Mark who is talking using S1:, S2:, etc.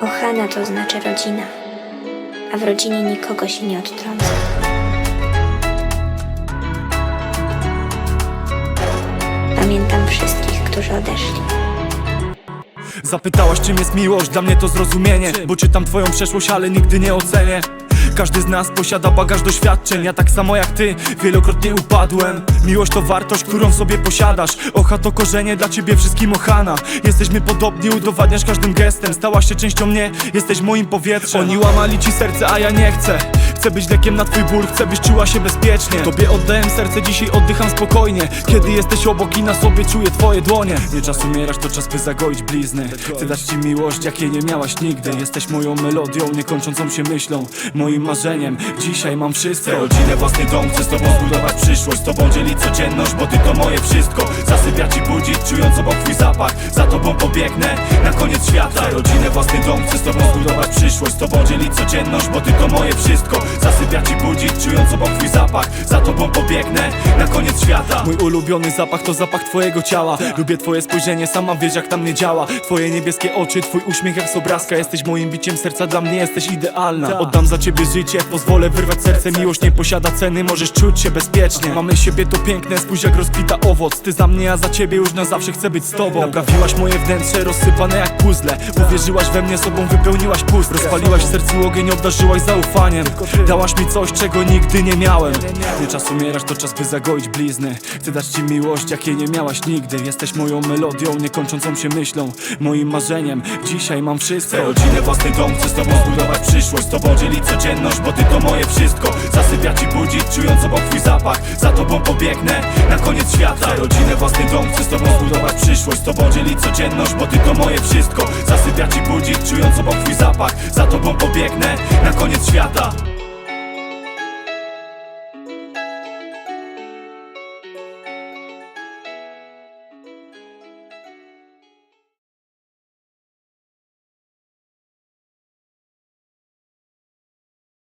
S1: Ochana to oznacza rodzina, a w rodzinie nikogo się nie odtrąca. Pamiętam wszystkich, którzy odeszli.
S2: Zapytałaś czym jest miłość, dla mnie to zrozumienie Bo czytam twoją przeszłość, ale nigdy nie ocenię każdy z nas posiada bagaż doświadczeń. Ja tak samo jak ty, wielokrotnie upadłem. Miłość to wartość, którą w sobie posiadasz. Ocha to korzenie, dla ciebie wszystkim ochana. Jesteśmy podobni, udowadniasz każdym gestem. Stałaś się częścią mnie, jesteś moim powietrzem. Oni łamali ci serce, a ja nie chcę Chcę być lekiem na twój ból, chcę byś czuła się bezpiecznie. Tobie oddałem serce, dzisiaj oddycham spokojnie. Kiedy jesteś obok i na sobie czuję twoje dłonie. Nie czas umierać, to czas by zagoić blizny. Chcę dać ci miłość, jakiej nie miałaś nigdy. Jesteś moją melodią, niekończącą się myślą Moim marzeniem, dzisiaj mam wszystko. Rodzinę, własny dom, chcę z tobą zbudować przyszłość. Z tobą dzielić codzienność, bo ty to moje wszystko. Zasypiać i budzić, czując obok twój zapach. Za tobą pobiegnę, na koniec świata rodzinę, własny dom, chcę z tobą zbudować przyszłość. Z tobą dzielić codzienność, bo ty to moje wszystko. Zasypiać i budzić, czując obok twój zapach. Za tobą pobiegnę, na koniec świata. Mój ulubiony zapach to zapach twojego ciała. Lubię twoje spojrzenie, sama wiesz jak tam mnie działa. Twoje niebieskie oczy, twój uśmiech jak z obrazka. Jesteś moim biciem serca, dla mnie jesteś idealna. Oddam za ciebie życie, pozwolę wyrwać serce. Miłość nie posiada ceny, możesz czuć się bezpiecznie. Mamy siebie to piękne, spójrz jak rozkwita owoc. Ty za mnie, ja za ciebie, już na zawsze chcę być z tobą. Naprawiłaś moje wnętrze, rozsypane jak puzzle. Uwierzyłaś we mnie, sobą wypełniłaś pust. Rozpaliłaś w sercu ogień, obdarzyłaś zaufaniem. Dałaś mi coś, czego nigdy nie miałem. Nie czas umierać, to czas by zagoić blizny. Chcę dać ci miłość, jakiej nie miałaś nigdy. Jesteś moją melodią, niekończącą się myślą Moim marzeniem, dzisiaj mam wszystko. Chcę rodzinę, własny dom, chcę z tobą zbudować przyszłość. Z tobą dzielić codzienność, bo ty to moje wszystko. Zasypiać i budzić, czując obok twój zapach. Za tobą pobiegnę, na koniec świata rodzinę, własny dom, chcę z tobą zbudować przyszłość. Z tobą dzielić codzienność, bo ty to moje wszystko Zasypiać i budzić, czując obok twój zapach. Za tobą pobiegnę, na koniec świata